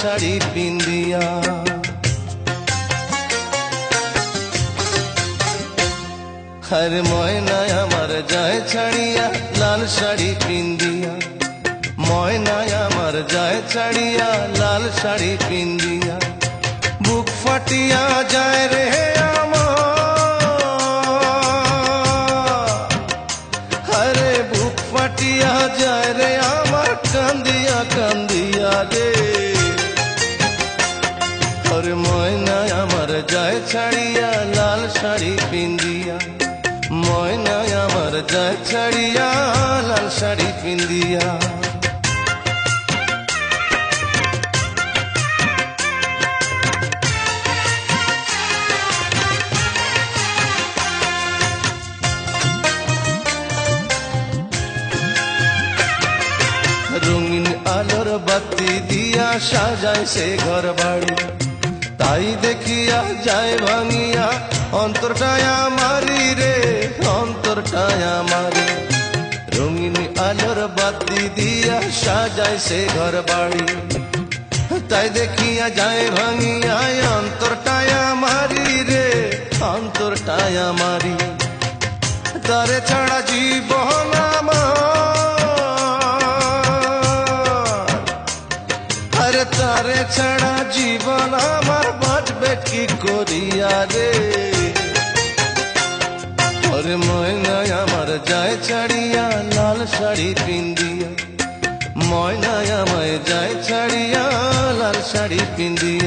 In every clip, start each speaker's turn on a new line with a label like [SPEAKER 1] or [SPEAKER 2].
[SPEAKER 1] শাড়ি পিন্দিয়া হর ময়না আমার যায় ছাড়িয়া, লাল শাড়ি পিন্দিয়া ময়না আমার যায় ছাড়িয়া, লাল শাড়ি পিন্দিয়া বুক ফাটিয়া যায় ময়না আমার যায় ছাড়িয়া, লাল শাড়ি পিন্দিয়া রঙিন আলোর বাতি দিয়া সাজায় সে ঘর বাড়ি তাই দেখিয়া যায় ভাঙিয়া অন্তরটায়া মারি রে অন্তরটায়া মারি রঙিন আলোর বাতি দিয়া সাজায় সে ঘর বাড়ি তাই দেখিয়া যায় ভাঙিয়া অন্তরটায়া মারি রে অন্তরটায়া মারি তারে ছাড়া জীবন আমার। তারে ছাড়া জীবন আমার, বাঁচবে কি করিয়া রে? ওরে ময়না আমার যায় ছাড়িয়া, লাল শাড়ি পিন্দিয়া ময়নায় আমায় যায় ছাড়িয়া, লাল শাড়ি পিন্দিয়া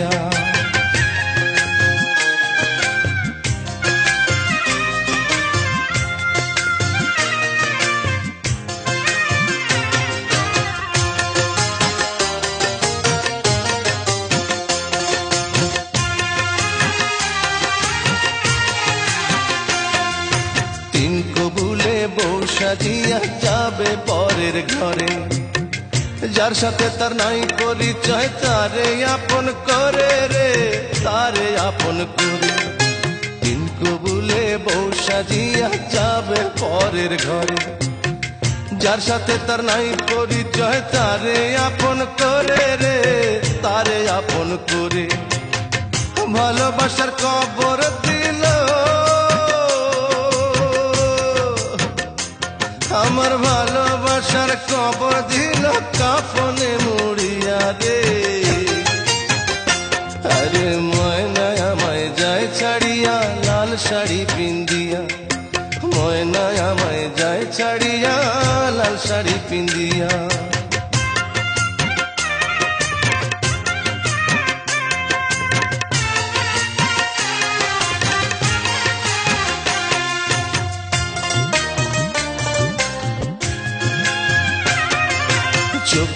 [SPEAKER 1] সাজিয়া যাবে পরের ঘরে। যার সাথে তার নাই পরিচয়, তারে আপন করে রে, তারে আপন করে। তিন কবুলে বউ সাজিয়া যাবে পরের ঘরে। যার সাথে তার নাই পরিচয়, তারে আপন করে রে, তারে আপন করে। ভালোবাসার কবর আমার ভালোবাসার কবর দিল কাপনে মুড়িয়া রে আরে ময়না আমায় যায় ছাড়িয়া, লাল শাড়ি পিন্দিয়া ময়না আমায় যায় ছাড়িয়া, লাল শাড়ি পিন্দিয়া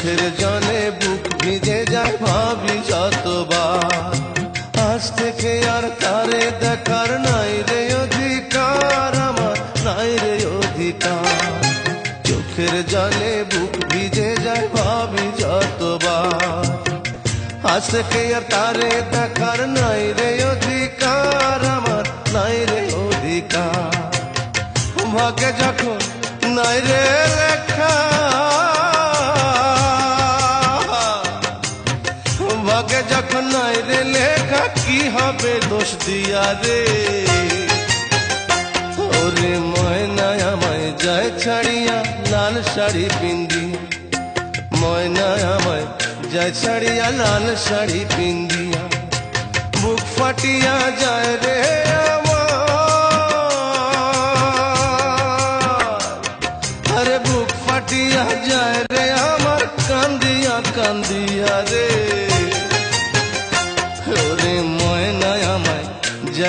[SPEAKER 1] চোখের জলে বুক ভিজে যায় ভাবি যতবার। আজ থেকে আর তারে দেখার নাই রে অধিকার আমার, নাই রে অধিকার। চোখের জলে বুক ভিজে যায় ভাবি যতবার। আজ থেকে আর তারে দেখার নাই রে অধিকার। দোষ দিয়া রে ওরে ময়না আমায় যায় ছাড়িয়া লাল শাড়ি পিন্দি। ময়না আমায় যায় ছাড়িয়া লাল শাড়ি পিন্দিয়া বুক ফাটিয়া যায় রে আরে বুক ফাটিয়া যায় রে আমার, কান্দিয়া কান্দিয়া রে।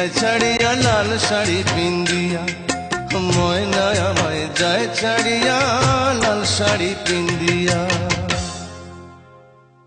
[SPEAKER 1] যায় ছাড়িয়া লাল শাড়ি পিন্দিয়া ময়না আমায় যায় ছাড়িয়া লাল শাড়ি পিন্দিয়া